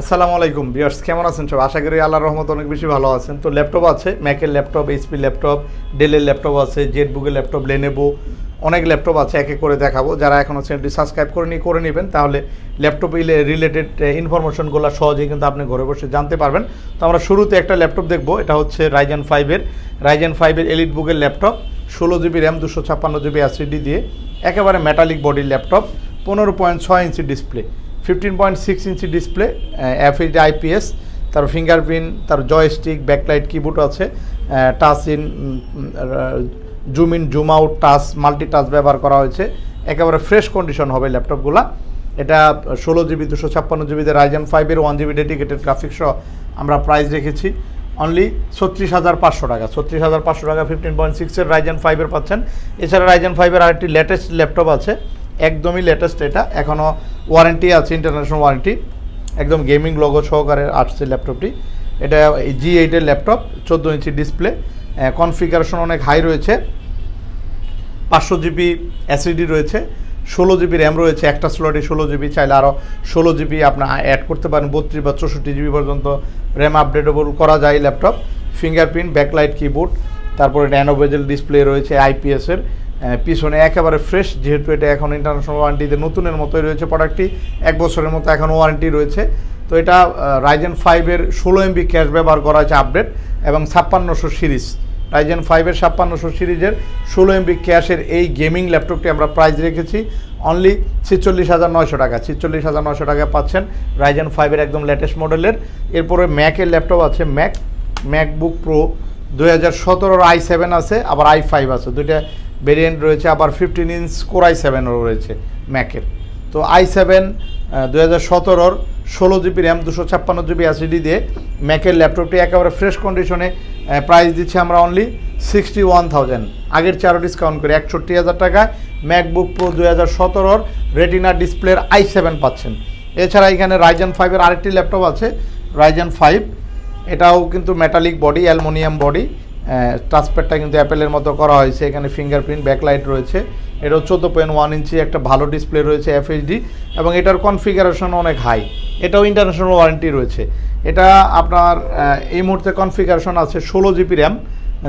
আসসালামু আলাইকুম বিয়ার্স কেমন আছেন সব? আশা করি আল্লাহর রহমত অনেক বেশি ভালো আছেন। তো ল্যাপটপ আছে, ম্যাকের ল্যাপটপ, এইচপি ল্যাপটপ, ডেলের ল্যাপটপ আছে জেড বুকের ল্যাপটপ লেনেবো অনেক ল্যাপটপ আছে, এক এক করে দেখাবো। যারা এখনও চ্যানেলটি সাবস্ক্রাইব করে নিয়ে করে নেবেন। তাহলে ল্যাপটপ রিলেটেড ইনফরমেশনগুলো সহজেই কিন্তু আপনি ঘরে বসে জানতে পারবেন। তো আমরা শুরুতে একটা ল্যাপটপ দেখব, এটা হচ্ছে রাইজেন ফাইভের রাইজেন ফাইভের এলিট বুকের ল্যাপটপ, ষোলো জিবি র্যাম দুশো ছাপ্পান্ন জিবি এসিডি দিয়ে। একেবারে মেটালিক বডির ল্যাপটপ, পনেরো পয়েন্ট ছয় inch display fifteen point six inch display FH IPS তার ফিঙ্গারপ্রিন্ট তার জয়স্টিক ব্যাকলাইট কিবোর্ড আছে touch in zoom in zoom out touch multi touch ব্যবহার করা হয়েছে। একেবারে ফ্রেশ কন্ডিশন হবে ল্যাপটপগুলো এটা ষোলো জিবি দুশো ছাপ্পান্ন জিবিতে রাইজেন ফাইভের ওয়ান জিবি ডেডিকেটেড গ্রাফিক্স আমরা প্রাইস রেখেছি। অনলি ছত্রিশ হাজার পাঁচশো টাকা। ছত্রিশ হাজার পাঁচশো টাকা ফিফটিন পয়েন্ট সিক্সের রাইজেন ফাইভের পাচ্ছেন। এছাড়া রাইজেন ফাইভের আরেকটি লেটেস্ট ল্যাপটপ আছে। একদমই লেটেস্ট এটা। এখনও ওয়ারেন্টি আছে ইন্টারন্যাশনাল ওয়ারেন্টি একদম গেমিং লগো সহকারে আসছে ল্যাপটপটি এটা জি এইটের ল্যাপটপ চোদ্দ ইঞ্চি ডিসপ্লে কনফিগারেশন অনেক হাই রয়েছে। পাঁচশো জিবি অ্যাসিডি রয়েছে। ষোলো জিবি র্যাম রয়েছে, একটা স্লটে ষোলো জিবি চাইলে আরও ষোলো জিবি আপনার অ্যাড করতে পারেন। বত্রিশ বা চৌষট্টি জিবি পর্যন্ত র্যাম আপডেটেবল করা যায় ল্যাপটপ ফিঙ্গারপ্রিন্ট ব্যাকলাইট কিবোর্ড তারপরে ন্যানোভেজেল ডিসপ্লে রয়েছে আইপিএসের পিছনে একেবারে ফ্রেশ যেহেতু এটা এখন ইন্টারন্যাশনাল ওয়ারেন্টিতে নতুনের মতোই রয়েছে প্রোডাক্টটি এক বছরের মতো এখন ওয়ারেন্টি রয়েছে। তো এটা রাইজেন ফাইভের ষোলো এমবি ক্যাশ ব্যবহার করা হয়েছে আপডেট এবং ছাপ্পান্নশো সিরিজ। রাইজেন ফাইভের ছাপ্পান্নশো সিরিজের ষোলো এমবি ক্যাশের এই গেমিং ল্যাপটপটি আমরা প্রাইস রেখেছি অনলি ছিচল্লিশ হাজার নয়শো টাকা। ছিচল্লিশ হাজার নয়শো টাকা পাচ্ছেন রাইজেন ফাইভের একদম লেটেস্ট মডেলের এরপরে ম্যাকের ল্যাপটপ আছে ম্যাক ম্যাকবুক প্রো দুই হাজার সতেরোর আই সেভেন আছে, আবার আই ফাইভ আছে। দুইটা ভেরিয়েন্ট রয়েছে আবার ফিফটিন ইঞ্চ কোরাই সেভেনও রয়েছে ম্যাকের তো আই সেভেন দু হাজার সতেরোর ষোলো জিবি র্যাম দুশো ছাপ্পান্ন জিবি অ্যাসিডি দিয়ে ম্যাকের ল্যাপটপটি একেবারে ফ্রেশ কন্ডিশনে প্রাইস দিচ্ছি আমরা অনলি সিক্সটি ওয়ান থাউজেন্ড আগের চারো ডিসকাউন্ট করে একষট্টি হাজার টাকায় ম্যাকবুক প্রো দু হাজার সতেরোর রেটিনা ডিসপ্লের আই সেভেন পাচ্ছেন। এছাড়া এখানে রাইজেন ফাইভের আরেকটি ল্যাপটপ আছে রাইজেন ফাইভ এটাও কিন্তু মেটালিক বডি অ্যালমোনিয়াম বডি টাচপ্যাডটা কিন্তু অ্যাপেলের মতো করা হয়েছে। এখানে ফিঙ্গারপ্রিন্ট ব্যাকলাইট রয়েছে। এটাও চোদ্দ পয়েন্ট ওয়ান ইঞ্চি একটা ভালো ডিসপ্লে রয়েছে এফএইচডি এবং এটার কনফিগারেশন অনেক হাই এটাও ইন্টারন্যাশনাল ওয়ারেন্টি রয়েছে। এটা আপনার এই মুহূর্তে কনফিগারেশন আছে ষোলো জিবি র্যাম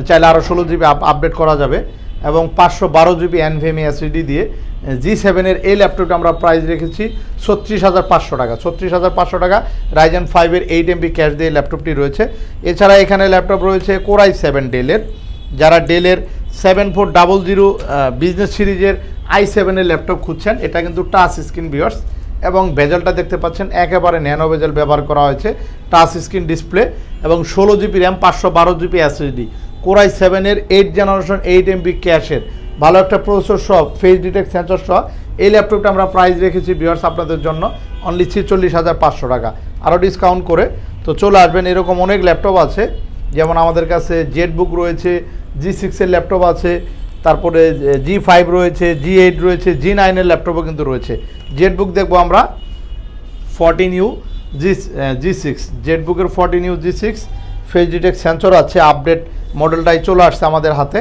চাইলে আরও ষোলো জিবি আপডেট করা যাবে এবং পাঁচশো বারো জিবি এনভিএমই এসিডি দিয়ে জি সেভেনের এই ল্যাপটপটা আমরা প্রাইস রেখেছি ছত্রিশ হাজার পাঁচশো টাকা। ছত্রিশ হাজার পাঁচশো টাকা রাইজেন ফাইভের এইট এমবি ক্যাশ দিয়ে ল্যাপটপটি রয়েছে। এছাড়া এখানে ল্যাপটপ রয়েছে কোরাই সেভেন ডেলের যারা ডেলের seven four double zero business সিরিজের আই সেভেনের ল্যাপটপ খুঁজছেন, এটা কিন্তু টাচ স্ক্রিন বিয়ার্স এবং বেজেলটা দেখতে পাচ্ছেন, একেবারে ন্যানো বেজেল ব্যবহার করা হয়েছে টাচ স্ক্রিন ডিসপ্লে এবং ষোলো জিবি র্যাম পাঁচশো বারো জিবি এসএসডি কোরাই সেভেনের এইট জেনারেশন এইট এমবি ক্যাশের ভালো একটা প্রসেসর সহ ফেস ডিটেক্ট সেন্সর সহ, এই ল্যাপটপটা আমরা প্রাইস রেখেছি ভিউয়ার্স আপনাদের জন্য অনলি ছিচল্লিশ হাজার পাঁচশো টাকা। আরও ডিসকাউন্ট করে। তো চলে আসবেন, এরকম অনেক ল্যাপটপ আছে। যেমন আমাদের কাছে জেড বুক রয়েছে জি সিক্সের ল্যাপটপ আছে, তারপরে জি ফাইভ রয়েছে জি এইট রয়েছে জি নাইনের ল্যাপটপও কিন্তু রয়েছে। জেড বুক দেখব আমরা fourteen U G G six Z বুকের fourteen U G six face detect sensor আছে আপডেট মডেলটাই চলে আসছে আমাদের হাতে।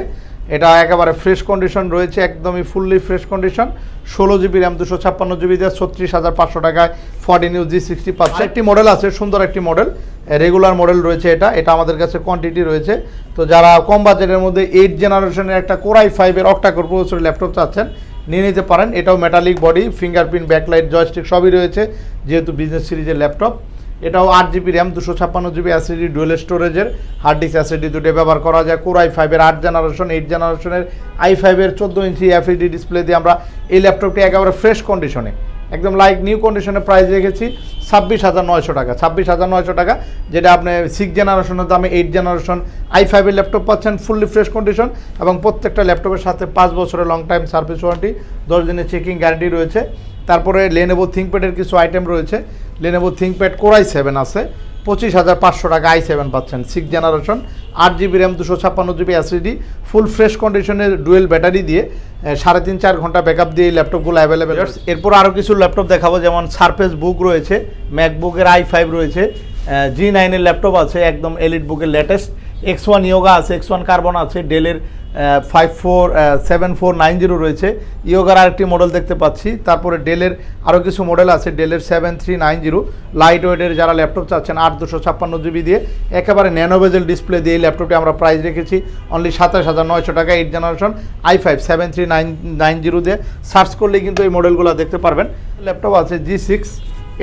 এটা একেবারে ফ্রেশ কন্ডিশন রয়েছে, একদমই ফুললি ফ্রেশ কন্ডিশন ষোলো জিবি র্যাম দুশো ছাপ্পান্ন জিবি দিয়ে, ছত্রিশ হাজার পাঁচশো টাকায় ফর্টিন ইউ জি সিক্সটি পাচ্ছে। একটি মডেল আছে, সুন্দর একটি মডেল রেগুলার মডেল রয়েছে এটা এটা আমাদের কাছে কোয়ান্টিটি রয়েছে। তো যারা কম বাজেটের মধ্যে এইট জেনারেশনের একটা কোরাই ফাইভের অক্টাকোর প্রসেসর ল্যাপটপ চাচ্ছেন, নিয়ে নিতে পারেন। এটাও metallic body fingerprint backlight joystick সবই রয়েছে, যেহেতু বিজনেস সিরিজের ল্যাপটপ এটাও আট জিবি র্যাম, দুশো ছাপ্পান্ন জিবি অ্যাসিডি ডুয়েল স্টোরেজের হার্ড ডিস্ক অ্যাসিডি দুটো ব্যবহার করা যায়। কোর আই ফাইভের আট জেনারেশন এইট জেনারেশনের আই ফাইভের চোদ্দ ইঞ্চি এফইডি ডিসপ্লে দিয়ে আমরা এই ল্যাপটপটি একেবারে ফ্রেশ কন্ডিশনে একদম লাইক নিউ কন্ডিশনে প্রাইস রেখেছি ছাব্বিশ হাজার নয়শো টাকা। ছাব্বিশ হাজার নয়শো টাকা, যেটা আপনি সিক্স জেনারেশনের দামে এইট জেনারেশন আই ফাইভের ল্যাপটপ পাচ্ছেন ফুললি ফ্রেশ কন্ডিশন এবং প্রত্যেকটা ল্যাপটপের সাথে পাঁচ বছরের লং টাইম সার্ভিস ওয়ারেন্টি দশ দিনের চেকিং গ্যারান্টি রয়েছে। তারপরে লেনেভো থিঙ্কপ্যাডের কিছু আইটেম রয়েছে। লেনেভো থিঙ্কপ্যাড কোরাই সেভেন আছে। পঁচিশ হাজার পাঁচশো টাকা আই সেভেন পাচ্ছেন। সিক্স জেনারেশন আট জিবি র্যাম দুশো ছাপ্পান্ন জিবি অ্যাসিডি ফুল ফ্রেশ কন্ডিশনের ডুয়েল ব্যাটারি দিয়ে সাড়ে তিন চার ঘণ্টা ব্যাকআপ দিয়ে এই ল্যাপটপগুলো অ্যাভেলেবেল এরপর আরও কিছু ল্যাপটপ দেখাবো যেমন সারফেস বুক রয়েছে ম্যাকবুকের আই ফাইভ রয়েছে জি নাইনের ল্যাপটপ আছে একদম এলিট বুকের লেটেস্ট এক্স ওয়ান ইয়োগা আছে এক্স ওয়ান কার্বন আছে ডেলের five four seven four nine zero রয়েছে। ইয়োগার আরেকটি মডেল দেখতে পাচ্ছি। তারপরে ডেলের আরও কিছু মডেল আছে ডেলের seven three nine zero light ওয়েটের যারা ল্যাপটপ চাচ্ছেন, আট দুশো ছাপ্পান্ন জিবি দিয়ে, একেবারে ন্যানোভেজেল ডিসপ্লে দিয়ে এই ল্যাপটপটি আমরা প্রাইস রেখেছি। অনলি সাতাশ হাজার নয়শো টাকা eight generation i five seven three nine nine zero দিয়ে। সার্চ করলে কিন্তু এই মডেলগুলো দেখতে পারবেন। ল্যাপটপ আছে G six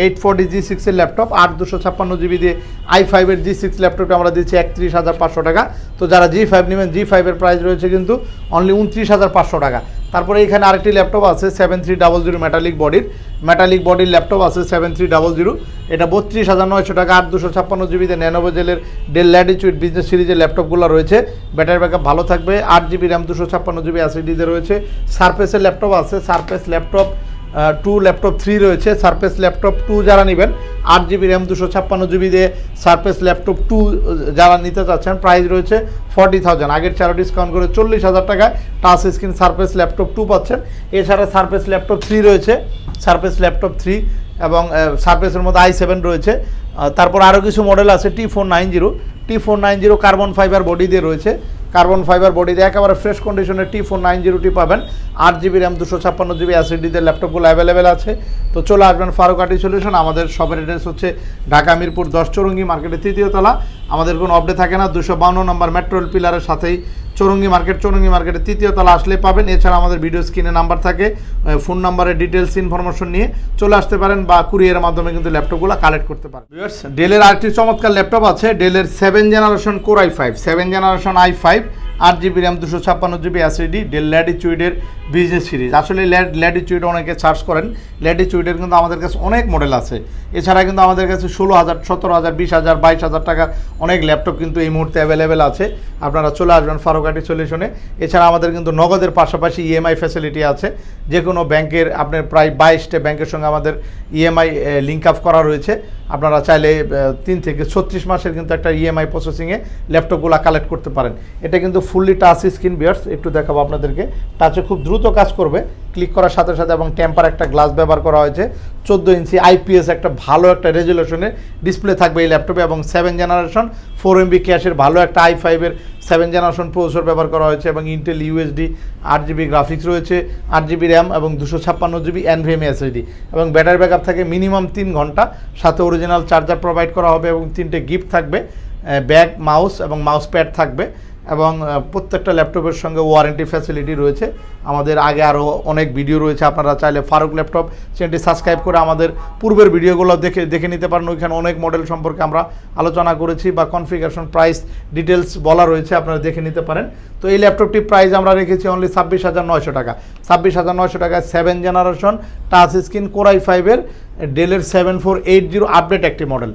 eight forty G সিক্সের ল্যাপটপ আট দুশো ছাপ্পান্ন জিবি দিয়ে আই ফাইভের জি সিক্স ল্যাপটপটা আমরা দিচ্ছি একত্রিশ হাজার পাঁচশো টাকা। তো যারা জি ফাইভ নেবেন, জি ফাইভের প্রাইস রয়েছে কিন্তু অনলি উনত্রিশ হাজার পাঁচশো টাকা। তারপরে এখানে আরেকটি ল্যাপটপ আছে seven three double zero metallic বডির মেটালিক বডির ল্যাপটপ আছে সেভেন থ্রি ডাবল জিরো। এটা বত্রিশ হাজার নয়শো টাকা আট দুশো ছাপ্পান্ন জিবিতে ন্যানোভেজেলের ডেল ল্যাটিচুইড বিজনেস সিরিজের ল্যাপটপগুলো রয়েছে। ব্যাটারি ব্যাকআপ ভালো থাকবে। আট জিবি র্যাম দুশো ছাপ্পান্ন জিবি অ্যাসিডিতে রয়েছে। সারফেসের ল্যাপটপ আছে। Surface laptop two laptop three রয়েছে সারফেস ল্যাপটপ টু যারা নেবেন, আট জিবি র্যাম দুশো ছাপ্পান্ন জিবি দিয়ে সারফেস ল্যাপটপ টু যারা নিতে চাচ্ছেন প্রাইস রয়েছে ফর্টি থাউজেন্ড আগের ছাড়া ডিসকাউন্ট করে চল্লিশ হাজার টাকায় touch screen Surface laptop two পাচ্ছেন। এছাড়া সারফেস ল্যাপটপ থ্রি রয়েছে সারফেস ল্যাপটপ থ্রি এবং সারফেসের মধ্যে আই সেভেন রয়েছে। তারপর আরও কিছু মডেল আছে T four nine zero T four nine zero carbon fibre body দিয়ে রয়েছে। কার্বন ফাইবার বডিতে একেবারে ফ্রেশ কন্ডিশনের টি ফোর নাইন জিরোটি পাবেন। আট জিবি র্যাম দুশো ছাপ্পান্ন জিবি অ্যাসিডিতে ল্যাপটপগুলো অ্যাভেলেবেল আছে। তো চলে আসবেন ফারুক আটি সলিউশন আমাদের শপের অ্যাড্রেস হচ্ছে ঢাকা মিরপুর দশ চৌরঙ্গি মার্কেটের তৃতীয় তলা। আমাদের কোনো অপডেট থাকে না। দুশো বাউন্ন নম্বর মেট্রোল পিলারের সাথেই চৌরঙ্গি মার্কেট চৌরঙ্গি মার্কেটের তৃতীয় তলা আসলে পাবেন। এছাড়া আমাদের ভিডিও স্ক্রিনে নাম্বার থাকে। ফোন নাম্বারের ডিটেলস ইনফরমেশন নিয়ে চলে আসতে পারেন বা কুরিয়ারের মাধ্যমে কিন্তু ল্যাপটপগুলো কালেক্ট করতে পারেন। ডেলের আরেকটি চমৎকার ল্যাপটপ আছে। ডেলের seven generation core i five seven generation i five আট জিবি র্যাম, দুশো ছাপ্পান্ন জিবি অ্যাসিডি ল্যাডিচুইডের বিজনেস সিরিজ। আসলে ল্যাড ল্যাডিচুইড অনেকে সার্চ করেন। ল্যাডিচুইডের কিন্তু আমাদের কাছে অনেক মডেল আছে। এছাড়া কিন্তু আমাদের কাছে ষোলো হাজার, সতেরো হাজার, বিশ হাজার, বাইশ হাজার টাকা অনেক ল্যাপটপ কিন্তু এই মুহূর্তে অ্যাভেলেবেল আছে। আপনারা চলে আসবেন ফারুকাটি সলিউশনে এছাড়া আমাদের কিন্তু নগদের পাশাপাশি ইএমআই ফ্যাসিলিটি আছে। যে কোনো ব্যাংকের আপনার প্রায় বাইশটা ব্যাংকের সঙ্গে আমাদের ইএমআই লিঙ্ক আপ করা রয়েছে। আপনারা চাইলে তিন থেকে ছত্রিশ মাসের কিন্তু একটা ইএমআই প্রসেসিংয়ে ল্যাপটপগুলো কালেক্ট করতে পারেন। এটা কিন্তু ফুললি টাচ স্ক্রিন বিয়ার্স একটু দেখাবো আপনাদেরকে। টাচে খুব দ্রুত কাজ করবে। ক্লিক করার সাথে সাথে এবং টেম্পার একটা গ্লাস ব্যবহার করা হয়েছে। চোদ্দ ইঞ্চি আইপিএস একটা ভালো একটা রেজুলেশনের ডিসপ্লে থাকবে এই ল্যাপটপে এবং সেভেন জেনারেশন ফোর এমবি ক্যাশের ভালো একটা আই ফাইভের সেভেন জেনারেশন প্রসেসর ব্যবহার করা হয়েছে এবং ইন্টেল ইউএসডি আট জিবি গ্রাফিক্স রয়েছে, আট জিবি র্যাম এবং দুশো ছাপ্পান্ন জিবি এনভিএম এসএসডি এবং ব্যাটারি ব্যাকআপ থাকে মিনিমাম তিন ঘণ্টা। সাথে অরিজিনাল চার্জার প্রোভাইড করা হবে এবং তিনটে গিফট থাকবে ব্যাগ মাউস এবং মাউস প্যাড থাকবে। এবং প্রত্যেকটা ল্যাপটপের সঙ্গে ওয়ারেন্টি ফ্যাসিলিটি রয়েছে। আমাদের আগে আরও অনেক ভিডিও রয়েছে, আপনারা চাইলে ফারুক ল্যাপটপ চ্যানেলটি সাবস্ক্রাইব করে আমাদের পূর্বের ভিডিওগুলো দেখে দেখে নিতে পারেন। ওইখানে অনেক মডেল সম্পর্কে আমরা আলোচনা করেছি বা কনফিগারেশন প্রাইস ডিটেলস বলা রয়েছে, আপনারা দেখে নিতে পারেন। তো এই ল্যাপটপটির প্রাইস আমরা রেখেছি অনলি ছাব্বিশ হাজার নয়শো টাকা। ছাব্বিশ হাজার নয়শো টাকায় seven generation touch screen core i ফাইভের ডেলের seven four eight zero update একটি মডেল